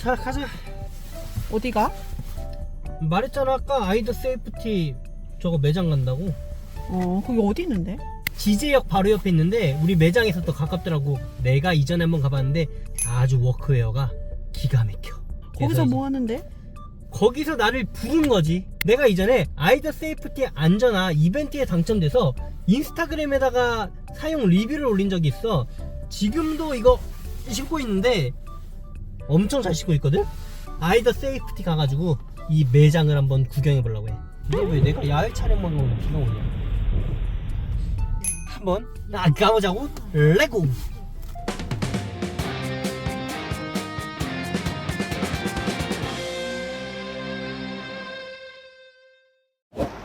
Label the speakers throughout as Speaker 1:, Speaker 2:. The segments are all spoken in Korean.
Speaker 1: 자 가자
Speaker 2: 어디가?
Speaker 1: 말했잖아 아까 아이더 세이프티 저거 매장 간다고
Speaker 2: 어, 거기 어디 있는데?
Speaker 1: 지제역 바로 옆에 있는데 우리 매장에서 더 가깝더라고 내가 이전에 한번 가봤는데 아주 워크웨어가 기가 막혀
Speaker 2: 거기서
Speaker 1: 그래서
Speaker 2: 뭐 하는데?
Speaker 1: 거기서 나를 부른 거지. 내가 이전에 아이더 세이프티 안전화 이벤트에 당첨돼서 인스타그램에다가 사용 리뷰를 올린 적이 있어. 지금도 이거 신고 있는데 엄청 잘 신고 있거든? 아이더 세이프티 가가지고 이 매장을 한번 구경해 보려고 해. 이게 왜 내가 야외 촬영만 오면 비가 오냐? 한번 나 가보자고. 레고!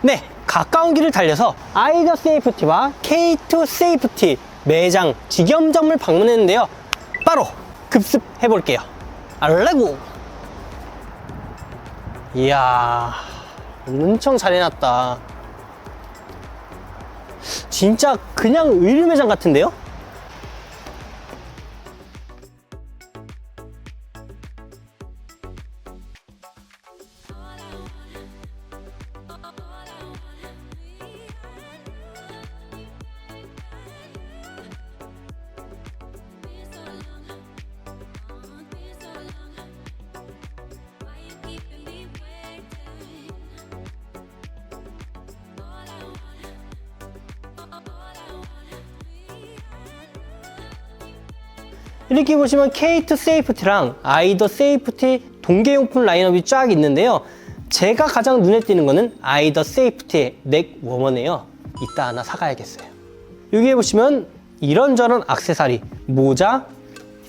Speaker 1: 네, 가까운 길을 달려서 아이더 세이프티와 K2 세이프티 매장 직영점을 방문했는데요. 바로 급습해 볼게요. 알레고! 이야, 엄청 잘 해놨다. 진짜 그냥 의류 매장 같은데요? 이렇게 보시면 K2 세이프티랑 아이더 세이프티 동계용품 라인업이 쫙 있는데요. 제가 가장 눈에 띄는 거는 아이더 세이프티의 넥 워머네요. 이따 하나 사가야겠어요. 여기에 보시면 이런저런 악세사리, 모자,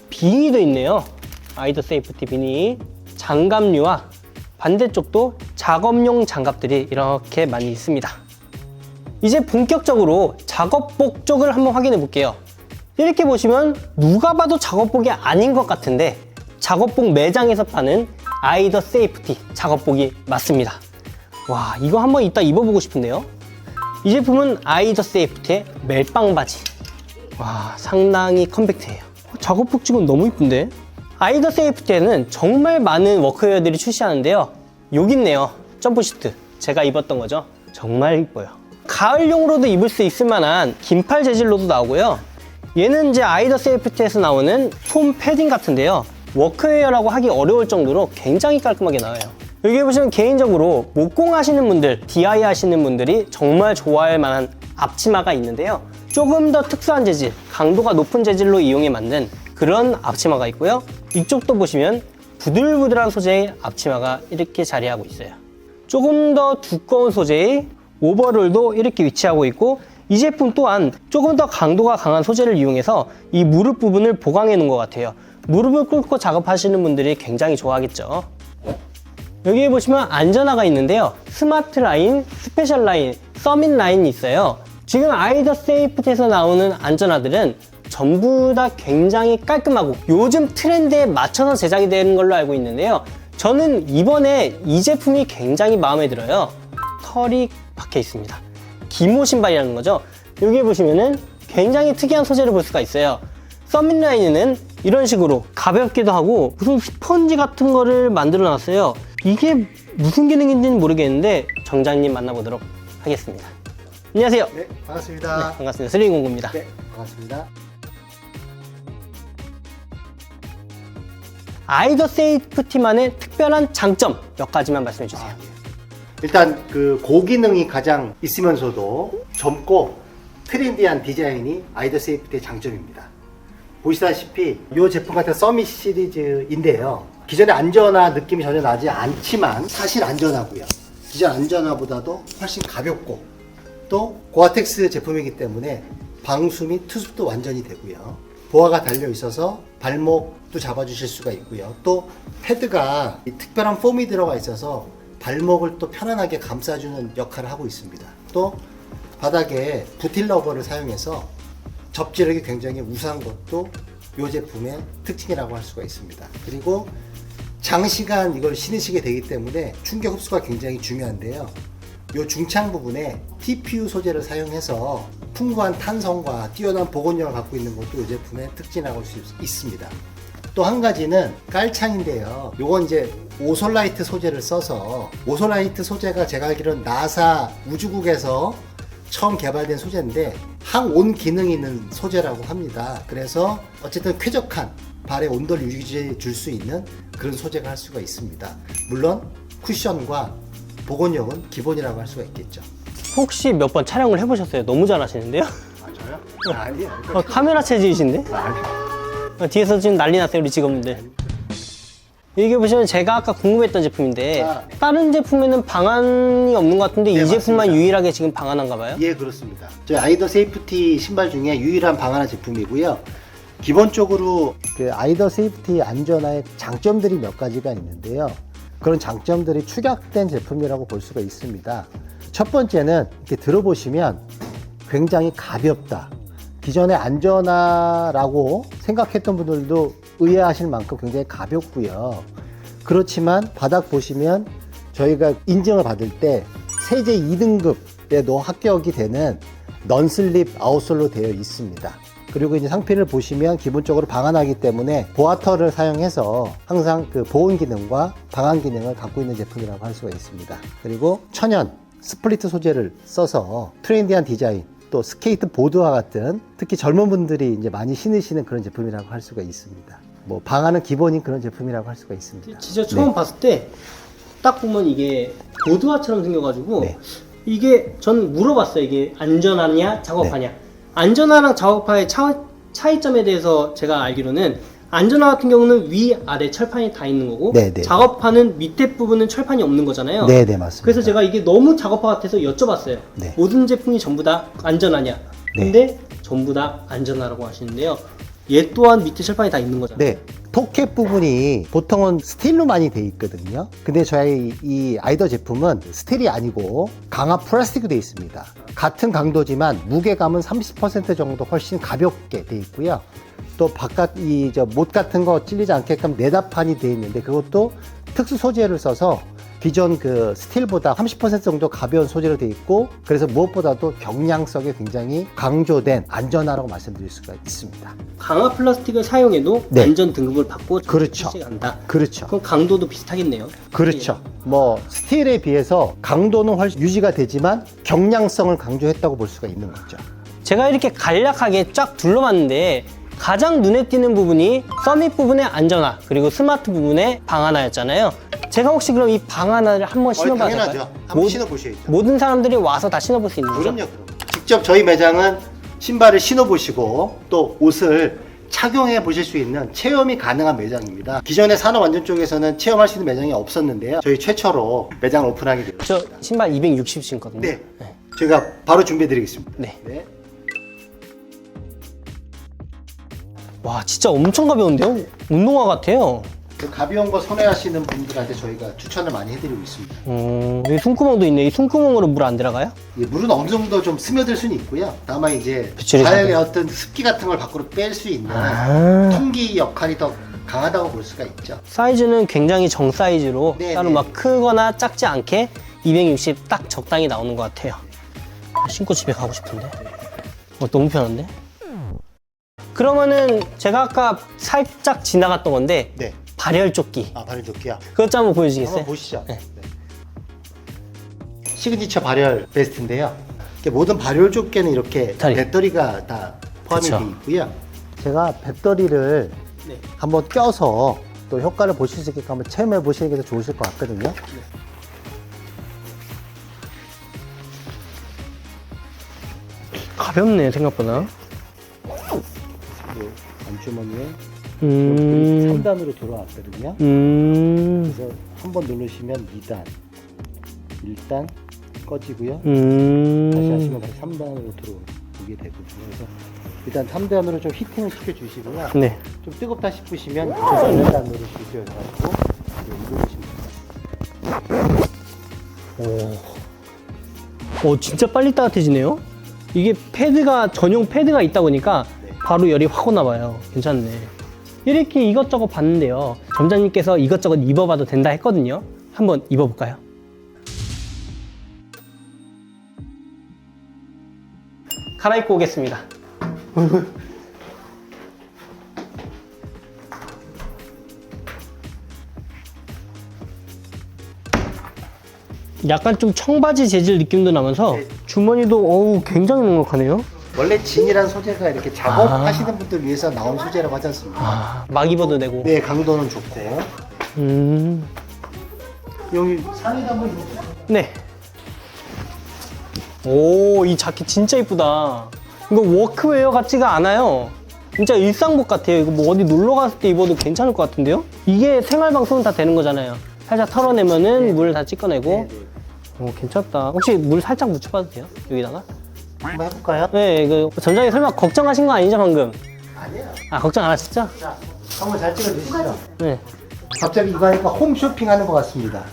Speaker 1: 비니도 있네요. 아이더 세이프티 비니, 장갑류와 반대쪽도 작업용 장갑들이 이렇게 많이 있습니다. 이제 본격적으로 작업복 쪽을 한번 확인해 볼게요. 이렇게 보시면 누가 봐도 작업복이 아닌 것 같은데 작업복 매장에서 파는 아이더 세이프티 작업복이 맞습니다. 와 이거 한번 이따 입어보고 싶은데요. 이 제품은 아이더 세이프티의 멜빵 바지. 와 상당히 컴팩트해요. 어, 작업복 지금 너무 이쁜데? 아이더 세이프티에는 정말 많은 워크웨어들이 출시하는데요. 여기 있네요. 점프 시트. 제가 입었던 거죠. 정말 이뻐요. 가을용으로도 입을 수 있을 만한 긴팔 재질로도 나오고요. 얘는 이제 아이더 세이프티에서 나오는 솜 패딩 같은데요. 워크웨어라고 하기 어려울 정도로 굉장히 깔끔하게 나와요. 여기 보시면 개인적으로 목공 하시는 분들, DIY 하시는 분들이 정말 좋아할 만한 앞치마가 있는데요. 조금 더 특수한 재질, 강도가 높은 재질로 이용해 만든 그런 앞치마가 있고요. 이쪽도 보시면 부들부들한 소재의 앞치마가 이렇게 자리하고 있어요. 조금 더 두꺼운 소재의 오버롤도 이렇게 위치하고 있고 이 제품 또한 조금 더 강도가 강한 소재를 이용해서 이 무릎 부분을 보강해 놓은 것 같아요. 무릎을 꿇고 작업하시는 분들이 굉장히 좋아하겠죠. 여기에 보시면 안전화가 있는데요. 스마트 라인, 스페셜 라인, 서밋 라인이 있어요. 지금 아이더 세이프트에서 나오는 안전화들은 전부 다 굉장히 깔끔하고 요즘 트렌드에 맞춰서 제작이 되는 걸로 알고 있는데요. 저는 이번에 이 제품이 굉장히 마음에 들어요. 털이 박혀 있습니다. 기모 신발이라는 거죠. 여기 보시면은 굉장히 특이한 소재를 볼 수가 있어요. 서밋 라인에는 이런 식으로 가볍기도 하고 무슨 스펀지 같은 거를 만들어 놨어요. 이게 무슨 기능인지는 모르겠는데 정장님 만나보도록 하겠습니다. 안녕하세요.
Speaker 3: 네, 반갑습니다.
Speaker 1: 반갑습니다. 스리공구입니다.
Speaker 3: 네, 반갑습니다.
Speaker 1: 아이더 세이프티만의 특별한 장점 몇 가지만 말씀해 주세요.
Speaker 3: 일단 그 고기능이 가장 있으면서도 젊고 트렌디한 디자인이 아이더 세이프티의 장점입니다. 보시다시피 이 제품 같은 서밋 시리즈인데요. 기존의 안전화 느낌이 전혀 나지 않지만 사실 안전하고요. 기존 안전화보다도 훨씬 가볍고 또 고아텍스 제품이기 때문에 방수 및 투습도 완전히 되고요. 보아가 달려 있어서 발목도 잡아주실 수가 있고요. 또 패드가 이 특별한 폼이 들어가 있어서 발목을 또 편안하게 감싸주는 역할을 하고 있습니다. 또 바닥에 부틸 러버를 사용해서 접지력이 굉장히 우수한 것도 이 제품의 특징이라고 할 수가 있습니다. 그리고 장시간 이걸 신으시게 되기 때문에 충격 흡수가 굉장히 중요한데요. 이 중창 부분에 TPU 소재를 사용해서 풍부한 탄성과 뛰어난 보건력을 갖고 있는 것도 이 제품의 특징이라고 할 수 있습니다. 또 한 가지는 깔창인데요. 요건 이제 오솔라이트 소재를 써서 오솔라이트 소재가 제가 알기로는 나사 우주국에서 처음 개발된 소재인데 항온 기능이 있는 소재라고 합니다. 그래서 어쨌든 쾌적한 발의 온도를 유지해 줄 수 있는 그런 소재가 할 수가 있습니다. 물론 쿠션과 보건용은 기본이라고 할 수가 있겠죠.
Speaker 1: 혹시 몇 번 촬영을 해보셨어요? 너무 잘하시는데요?
Speaker 3: 맞아요? 아니요.
Speaker 1: 어, 카메라 체질이신데?
Speaker 3: 아니요.
Speaker 1: 어, 뒤에서 지금 난리 났어요 우리 직원분들 여기 보시면 제가 아까 궁금했던 제품인데
Speaker 3: 아.
Speaker 1: 다른 제품에는 방안이 없는 것 같은데
Speaker 3: 네,
Speaker 1: 이 제품만
Speaker 3: 맞습니다.
Speaker 1: 유일하게 지금 방안한가 봐요?
Speaker 3: 예, 그렇습니다. 저희 아이더 세이프티 신발 중에 유일한 방하나 제품이고요. 기본적으로 그 아이더 세이프티 안전화의 장점들이 몇 가지가 있는데요. 그런 장점들이 축약된 제품이라고 볼 수가 있습니다. 첫 번째는 이렇게 들어보시면 굉장히 가볍다. 기존의 안전화라고 생각했던 분들도 의아하실 만큼 굉장히 가볍고요. 그렇지만 바닥 보시면 저희가 인증을 받을 때 세제 2등급에도 합격이 되는 넌슬립 아웃솔로 되어 있습니다. 그리고 이제 상피를 보시면 기본적으로 방한하기 때문에 보아터를 사용해서 항상 그 보온 기능과 방한 기능을 갖고 있는 제품이라고 할 수가 있습니다. 그리고 천연 스플리트 소재를 써서 트렌디한 디자인 또 스케이트 보드와 같은 특히 젊은 분들이 이제 많이 신으시는 그런 제품이라고 할 수가 있습니다. 뭐 방안은 기본인 그런 제품이라고 할 수가 있습니다.
Speaker 1: 진짜 처음
Speaker 3: 네.
Speaker 1: 봤을 때 딱 보면 이게 보드화처럼 생겨가지고
Speaker 3: 네.
Speaker 1: 이게 전 물어봤어요 이게 안전하냐 작업하냐 안전화랑 작업화의 차, 차이점에 대해서 제가 알기로는 안전화 같은 경우는 위 아래 철판이 다 있는 거고
Speaker 3: 네, 네.
Speaker 1: 작업화는 밑에 부분은 철판이 없는 거잖아요
Speaker 3: 네, 네, 맞습니다.
Speaker 1: 그래서 제가 이게 너무 작업화 같아서 여쭤봤어요.
Speaker 3: 네.
Speaker 1: 모든 제품이 전부 다 안전하냐? 근데 전부 다 안전하라고 하시는데요. 얘 또한 밑에 철판이 다 있는 거잖아요.
Speaker 3: 네. 토캡 부분이 보통은 스틸로 많이 돼 있거든요. 근데 저희 이 아이더 제품은 스틸이 아니고 강화 플라스틱으로 돼 있습니다. 같은 강도지만 무게감은 30% 정도 훨씬 가볍게 돼 있고요. 또 바깥 이 저 못 같은 거 찔리지 않게끔 내다판이 돼 있는데 그것도 특수 소재를 써서 기존 그 스틸보다 30% 정도 가벼운 소재로 돼 있고 그래서 무엇보다도 경량성이 굉장히 강조된 안전하라고 말씀드릴 수가 있습니다.
Speaker 1: 강화 플라스틱을 사용해도
Speaker 3: 네.
Speaker 1: 안전 등급을 받고
Speaker 3: 그렇죠.
Speaker 1: 한다.
Speaker 3: 그렇죠.
Speaker 1: 그럼 강도도 비슷하겠네요.
Speaker 3: 그렇죠. 뭐 스틸에 비해서 강도는 훨씬 유지가 되지만 경량성을 강조했다고 볼 수가 있는 거죠.
Speaker 1: 제가 이렇게 간략하게 쫙 둘러봤는데 가장 눈에 띄는 부분이 서밋 부분의 안전화 그리고 스마트 부분의 방하나였잖아요. 제가 혹시 그럼 이 방하나를 한번 신어봐도 될까요? 모-
Speaker 3: 신어보셔야죠.
Speaker 1: 모든 사람들이 와서 다 신어볼 수 있는 거죠?
Speaker 3: 그럼요, 그럼. 직접 저희 매장은 신발을 신어보시고 또 옷을 착용해 보실 수 있는 체험이 가능한 매장입니다. 기존의 산업안전 쪽에서는 체험할 수 있는 매장이 없었는데요. 저희 최초로 매장을 오픈하게 되었습니다.
Speaker 1: 저 신발 260 신거든요.
Speaker 3: 네. 저희가 바로 준비해 드리겠습니다.
Speaker 1: 네.
Speaker 3: 네.
Speaker 1: 와 진짜 엄청 가벼운데요? 운동화 같아요.
Speaker 3: 그 가벼운 거 선호하시는 분들한테 저희가 추천을 많이 해드리고 있습니다.
Speaker 1: 음, 여기 숨구멍도 있네. 이 숨구멍으로 물 안 들어가요?
Speaker 3: 예, 물은 어느 정도 좀 스며들 수는 있고요. 다만 이제
Speaker 1: 배출이
Speaker 3: 자연의
Speaker 1: 잘
Speaker 3: 어떤 습기 같은 걸 밖으로 뺄 수 있는
Speaker 1: 아.
Speaker 3: 통기 역할이 더 강하다고 볼 수가 있죠.
Speaker 1: 사이즈는 굉장히 정 사이즈로
Speaker 3: 네,
Speaker 1: 따로
Speaker 3: 네.
Speaker 1: 막 크거나 작지 않게 260 딱 적당히 나오는 것 같아요. 신고 집에 가고 싶은데. 어, 너무 편한데? 그러면은 제가 아까 살짝 지나갔던 건데
Speaker 3: 네.
Speaker 1: 발열 조끼
Speaker 3: 아, 발열 조끼야.
Speaker 1: 그것 좀 한번 보여주시겠어요?
Speaker 3: 한번 보시죠.
Speaker 1: 네.
Speaker 3: 시그니처 발열 베스트인데요. 이렇게 모든 발열 조끼에는 이렇게
Speaker 1: 배터리.
Speaker 3: 배터리가 다 포함이
Speaker 1: 그쵸.
Speaker 3: 되어 있고요. 제가 배터리를
Speaker 1: 네.
Speaker 3: 한번 껴서 또 효과를 보실 수 있게끔 한번 체험해 보시는 게 더 좋으실 것 같거든요.
Speaker 1: 가볍네 생각보다.
Speaker 3: 이 안주머니에
Speaker 1: 음,
Speaker 3: 3단으로 들어왔거든요.
Speaker 1: 음,
Speaker 3: 그래서 한 번 누르시면 2단, 1단 꺼지고요. 다시
Speaker 1: 음.
Speaker 3: 하시면 다시 3단으로 들어오게 되거든요. 그래서 일단 3단으로 좀 히팅을 시켜주시고요.
Speaker 1: 네.
Speaker 3: 좀 뜨겁다 싶으시면 4단으로 주셔가지고 누르시면 돼요.
Speaker 1: 오. 오, 진짜 빨리 따뜻해지네요. 이게 패드가 전용 패드가 있다 보니까
Speaker 3: 네.
Speaker 1: 바로 열이 확 오나 봐요. 괜찮네. 이렇게 이것저것 봤는데요. 점장님께서 이것저것 입어봐도 된다 했거든요. 한번 입어볼까요? 갈아입고 오겠습니다. 약간 좀 청바지 재질 느낌도 나면서
Speaker 3: 네.
Speaker 1: 주머니도 어우 굉장히 넉넉하네요.
Speaker 3: 원래 진이란 소재가 이렇게 작업하시는 분들 위해서 나온 소재라고 하지 않습니까?
Speaker 1: 아, 막 입어도 되고.
Speaker 3: 네, 강도는 좋고.
Speaker 1: 음.
Speaker 3: 여기 상의도 한번 입어보세요.
Speaker 1: 네. 오, 이 자켓 진짜 이쁘다. 이거 워크웨어 같지가 않아요. 진짜 일상복 같아요. 이거 뭐 어디 놀러 갔을 때 입어도 괜찮을 것 같은데요? 이게 생활방송은 다 되는 거잖아요. 살짝 털어내면은 물다 찍어내고.
Speaker 3: 네, 네.
Speaker 1: 오, 괜찮다. 혹시 물 살짝 묻혀봐도 돼요? 여기다가?
Speaker 3: 한번 해볼까요?
Speaker 1: 네, 그 전장님 설마 걱정하신 거 아니죠, 방금?
Speaker 3: 아니에요.
Speaker 1: 아, 걱정 안 하셨죠?
Speaker 3: 자, 한번 잘 찍어주시죠.
Speaker 1: 네.
Speaker 3: 갑자기 이거 하니까 홈쇼핑 하는 것 같습니다.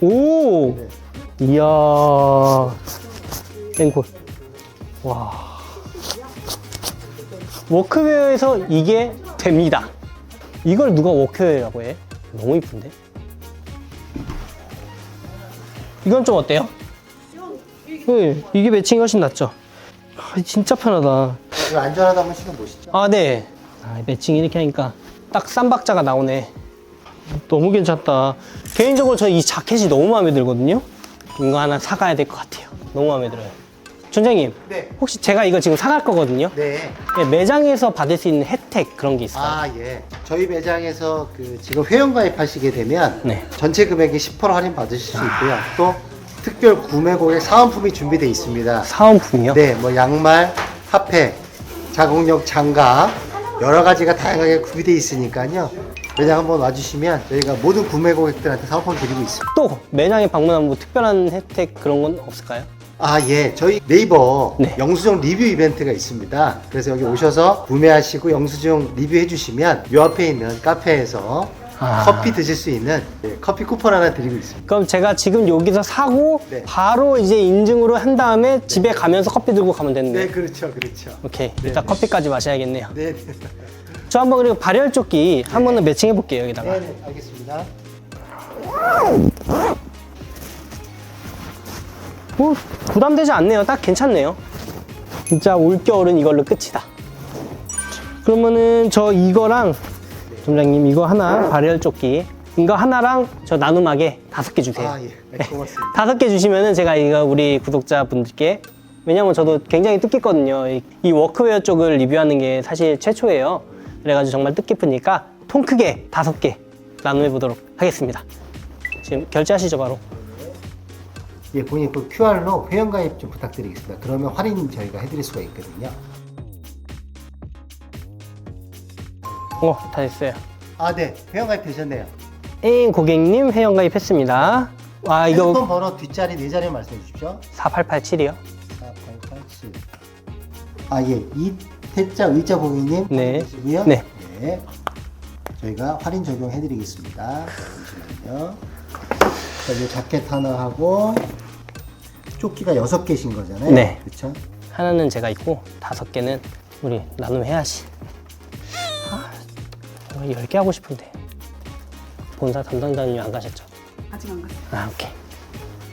Speaker 1: 오!
Speaker 3: 네.
Speaker 1: 이야. 앵콜. 와. 워크웨어에서 이게 됩니다. 이걸 누가 워크웨어라고 해? 너무 이쁜데? 이건 좀 어때요? 네, 이게 매칭이 훨씬 낫죠? 아, 진짜 편하다.
Speaker 3: 이거 안전하다 한번 신어보시죠.
Speaker 1: 아, 네. 아, 매칭 이렇게 하니까 딱 쌈박자가 나오네. 너무 괜찮다. 개인적으로 저 이 자켓이 너무 마음에 들거든요. 이거 하나 사가야 될 것 같아요. 너무 마음에 들어요. 촌장님,
Speaker 3: 네.
Speaker 1: 혹시 제가 이거 지금 사갈 거거든요.
Speaker 3: 네.
Speaker 1: 네, 매장에서 받을 수 있는 혜택 그런 게 있을까요?
Speaker 3: 아, 예. 저희 매장에서 그 지금 회원 가입하시게 되면
Speaker 1: 네.
Speaker 3: 전체 금액이 10% 할인 받으실 수 있고요. 또 특별 구매 고객 사은품이 준비되어 있습니다.
Speaker 1: 사은품이요?
Speaker 3: 네, 뭐 양말, 핫팩, 자국력 장갑 여러 가지가 다양하게 구비되어 있으니까요. 매장 한번 와주시면 저희가 모든 구매 고객들한테 사은품 드리고 있습니다.
Speaker 1: 또 매장에 방문하면 뭐 특별한 혜택 그런 건 없을까요?
Speaker 3: 아, 예. 저희 네이버
Speaker 1: 네.
Speaker 3: 영수증 리뷰 이벤트가 있습니다. 그래서 여기 오셔서 구매하시고 영수증 리뷰해 주시면 요 앞에 있는 카페에서
Speaker 1: 아.
Speaker 3: 커피 드실 수 있는 예, 커피 쿠폰 하나 드리고 있습니다.
Speaker 1: 그럼 제가 지금 여기서 사고
Speaker 3: 네.
Speaker 1: 바로 이제 인증으로 한 다음에 집에 가면서 커피 들고 가면 되는데.
Speaker 3: 네, 그렇죠. 그렇죠.
Speaker 1: 오케이. 일단 커피까지 마셔야겠네요.
Speaker 3: 네, 네.
Speaker 1: 저 한번 그리고 발열 조끼 한 번은 매칭해 볼게요 여기다가.
Speaker 3: 네, 네, 알겠습니다.
Speaker 1: 뭐 부담되지 않네요. 딱 괜찮네요. 진짜 올 겨울은 이걸로 끝이다. 그러면은 저 이거랑 점장님 이거 하나 발열 조끼 이거 하나랑 저 나눔하게 다섯 개 주세요.
Speaker 3: 아, 예. 네, 고맙습니다.
Speaker 1: 다섯 개 주시면은 제가 이거 우리 구독자분들께 왜냐면 저도 굉장히 뜻깊거든요. 이, 이 워크웨어 쪽을 리뷰하는 게 사실 최초예요. 그래가지고 정말 뜻깊으니까 통 크게 다섯 개 나눔해 보도록 하겠습니다. 지금 결제하시죠 바로.
Speaker 3: 예, 본인 그 QR로 회원 가입 좀 부탁드리겠습니다. 그러면 할인 저희가 해드릴 수가 있거든요.
Speaker 1: 어, 다 됐어요.
Speaker 3: 아, 네. 회원 가입 되셨네요.
Speaker 1: 인 고객님 회원 가입했습니다. 와
Speaker 3: 핸드폰
Speaker 1: 이거
Speaker 3: 번호 뒷자리 네 자리 말씀해 주십시오.
Speaker 1: 4887이요.
Speaker 3: 4887. 아, 예. 이태자 의자 고객님.
Speaker 1: 네.
Speaker 3: 계시고요.
Speaker 1: 네.
Speaker 3: 네. 저희가 할인 적용해 드리겠습니다. 잠시만요. 자, 이 자켓 하나 하고 조끼가 여섯 개신 거잖아요.
Speaker 1: 네.
Speaker 3: 그렇죠?
Speaker 1: 하나는 제가 있고 다섯 개는 우리 나눔 해야지. 아, 정말 10개 하고 싶은데 본사 담당자님이 안 가셨죠?
Speaker 2: 아직 안 갔어요.
Speaker 1: 아 오케이.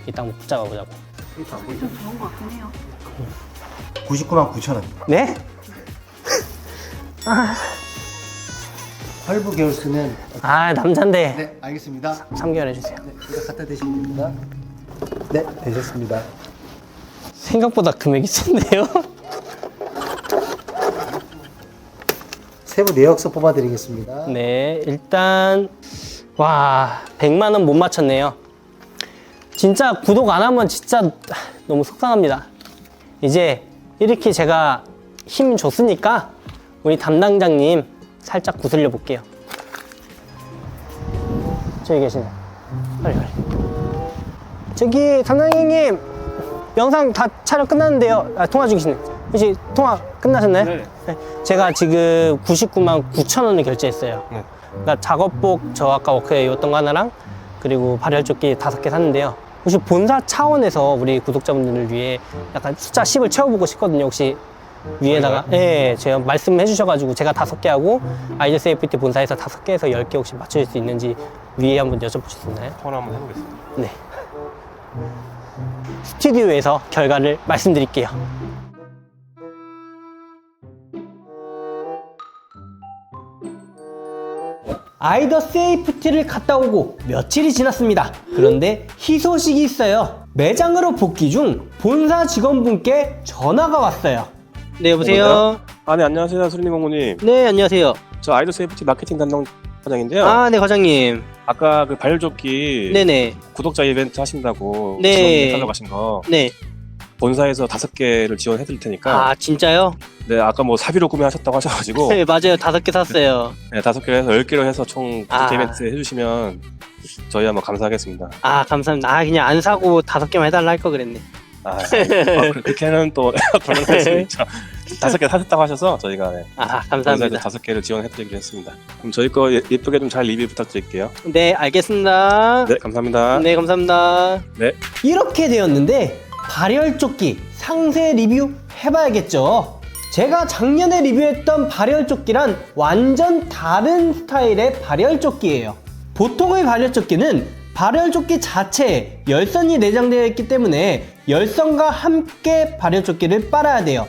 Speaker 1: 이따 한번 붙잡아 보자고.
Speaker 2: 좀 좋은 것 같긴 해요.
Speaker 3: 99만 9천 원.
Speaker 1: 네?
Speaker 3: 할부 개월 쓰면
Speaker 1: 아 남잔데
Speaker 3: 네, 알겠습니다.
Speaker 1: 3개월 해주세요.
Speaker 3: 네, 이거 갖다 대시면 됩니다. 네, 되셨습니다.
Speaker 1: 생각보다 금액이 센데요?
Speaker 3: 세부 내역서 뽑아 드리겠습니다.
Speaker 1: 네, 일단 와 100만 원 못 맞췄네요. 진짜 구독 안 하면 진짜 너무 속상합니다. 이제 이렇게 제가 힘 줬으니까 우리 담당자님 살짝 구슬려 볼게요. 저기 계시네. 빨리 빨리. 저기 담당자님 영상 다 촬영 끝났는데요. 아, 통화 중이시네. 혹시 통화 끝나셨나요?
Speaker 4: 네.
Speaker 1: 네. 제가 지금 99만 9천 원을 결제했어요.
Speaker 4: 네.
Speaker 1: 그러니까 작업복 저 아까 워크에 입었던 거 하나랑 그리고 발열조끼 다섯 개 샀는데요. 혹시 본사 차원에서 우리 구독자분들을 위해 약간 숫자 10을 채워보고 싶거든요. 혹시 위에다가 예, 제가 말씀해 주셔가지고 제가 다섯 개 하고 세이프티 본사에서 다섯 개에서 열 개 혹시 맞추실 수 있는지 위에 한번 여쭤보실 수 있나요?
Speaker 4: 전화 한번 해보겠습니다.
Speaker 1: 네. 스튜디오에서 결과를 말씀드릴게요. 아이더 세이프티를 갔다 오고 며칠이 지났습니다. 그런데 희소식이 있어요. 매장으로 복귀 중 본사 직원분께 전화가 왔어요. 네, 여보세요?
Speaker 4: 아, 네, 안녕하세요. 수리님 공무님.
Speaker 1: 네, 안녕하세요.
Speaker 4: 저 아이돌 세이프티 마케팅 담당 과장인데요.
Speaker 1: 아, 네, 과장님.
Speaker 4: 아까 그 발효조끼
Speaker 1: 네네.
Speaker 4: 구독자 이벤트 하신다고
Speaker 1: 네.
Speaker 4: 지원 달라고 하신 거
Speaker 1: 네.
Speaker 4: 본사에서 다섯 개를 지원해 드릴 테니까
Speaker 1: 아, 진짜요?
Speaker 4: 네, 아까 뭐 사비로 구매하셨다고 하셔가지고
Speaker 1: 네, 맞아요. 다섯 개 샀어요.
Speaker 4: 네, 다섯 개로 해서 열 개로 해서 총
Speaker 1: 아.
Speaker 4: 이벤트 해주시면 저희 한번 감사하겠습니다.
Speaker 1: 아, 감사합니다. 아, 그냥 안 사고 다섯 개만 해달라 할 거 그랬네.
Speaker 4: 아, 어, 그- 그렇게는 또 곤란할 수 있죠. 다섯 개 사셨다고 하셔서 저희가 네,
Speaker 1: 아,
Speaker 4: 본사에서
Speaker 1: 감사합니다.
Speaker 4: 다섯 개를 지원해 드리기로 했습니다. 그럼 저희 거 예- 예쁘게 좀 잘 리뷰 부탁드릴게요.
Speaker 1: 네, 알겠습니다.
Speaker 4: 네, 감사합니다.
Speaker 1: 네, 감사합니다.
Speaker 4: 네.
Speaker 1: 이렇게 되었는데 발열조끼 상세 리뷰 해봐야겠죠. 제가 작년에 리뷰했던 발열조끼란 완전 다른 스타일의 발열조끼예요. 보통의 발열조끼는 발열조끼 자체에 열선이 내장되어 있기 때문에 열선과 함께 발열조끼를 빨아야 돼요.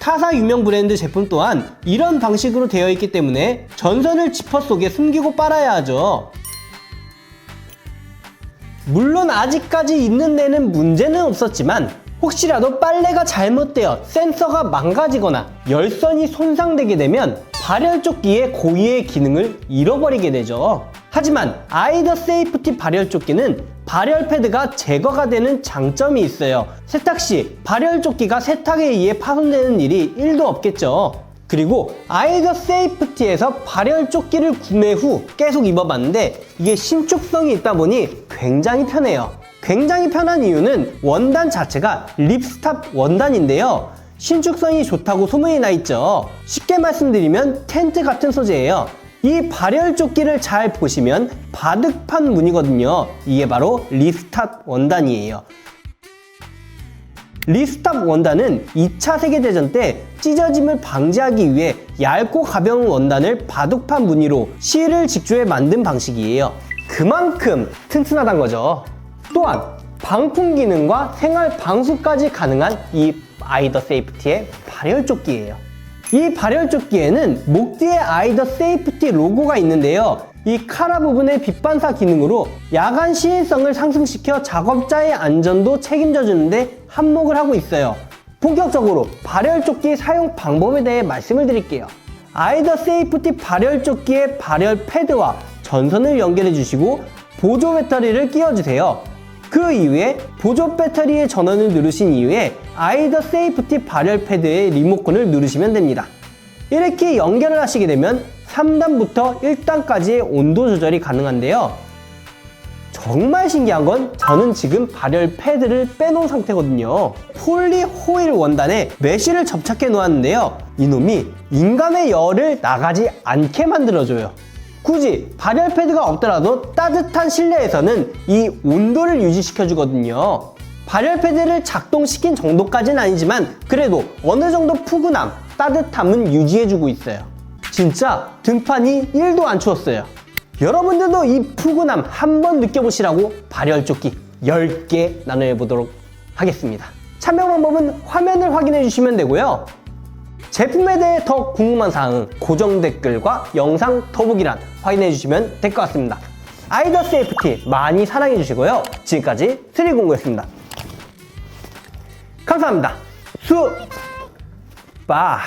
Speaker 1: 타사 유명 브랜드 제품 또한 이런 방식으로 되어 있기 때문에 전선을 지퍼 속에 숨기고 빨아야 하죠. 물론 아직까지 있는 데는 문제는 없었지만 혹시라도 빨래가 잘못되어 센서가 망가지거나 열선이 손상되게 되면 발열조끼의 고유의 기능을 잃어버리게 되죠. 하지만 아이더 세이프티 발열조끼는 발열 패드가 제거가 되는 장점이 있어요. 세탁 시 발열조끼가 세탁에 의해 파손되는 일이 1도 없겠죠. 그리고 아이더 세이프티에서 발열 조끼를 구매 후 계속 입어봤는데 이게 신축성이 있다 보니 굉장히 편해요. 굉장히 편한 이유는 원단 자체가 립스탑 원단인데요. 신축성이 좋다고 소문이 나 있죠. 쉽게 말씀드리면 텐트 같은 소재예요. 이 발열 조끼를 잘 보시면 바득판 무늬거든요. 이게 바로 립스탑 원단이에요. 리스탑 원단은 2차 세계대전 때 찢어짐을 방지하기 위해 얇고 가벼운 원단을 바둑판 무늬로 실을 직조해 만든 방식이에요. 그만큼 튼튼하단 거죠. 또한 방풍 기능과 생활 방수까지 가능한 이 아이더 세이프티의 발열조끼예요. 이 발열조끼에는 목 뒤에 아이더 세이프티 로고가 있는데요. 이 카라 부분의 빛반사 기능으로 야간 시인성을 상승시켜 작업자의 안전도 책임져 주는데 한몫을 하고 있어요. 본격적으로 발열조끼 사용 방법에 대해 말씀을 드릴게요. 아이더 세이프티 발열조끼의 발열 패드와 전선을 연결해 주시고 보조 배터리를 끼워 주세요. 그 이후에 보조 배터리의 전원을 누르신 이후에 아이더 세이프티 발열 패드의 리모컨을 누르시면 됩니다. 이렇게 연결을 하시게 되면 3단부터 1단까지의 온도 조절이 가능한데요. 정말 신기한 건 저는 지금 발열 패드를 빼놓은 상태거든요. 폴리 호일 원단에 메쉬를 접착해 놓았는데요. 이놈이 인간의 열을 나가지 않게 만들어줘요. 굳이 발열 패드가 없더라도 따뜻한 실내에서는 이 온도를 유지시켜 주거든요. 발열 패드를 작동시킨 정도까지는 아니지만 그래도 어느 정도 푸근함, 따뜻함은 유지해 주고 있어요. 진짜 등판이 1도 안 추웠어요. 여러분들도 이 푸근함 한번 느껴보시라고 발열조끼 10개 나눠보도록 하겠습니다. 참여 방법은 화면을 확인해 주시면 되고요. 제품에 대해 더 궁금한 사항은 고정 댓글과 영상 더보기란 확인해 주시면 될 것 같습니다. 아이더 세이프티 많이 사랑해 주시고요. 지금까지 스리공구였습니다. 감사합니다. 수, 바.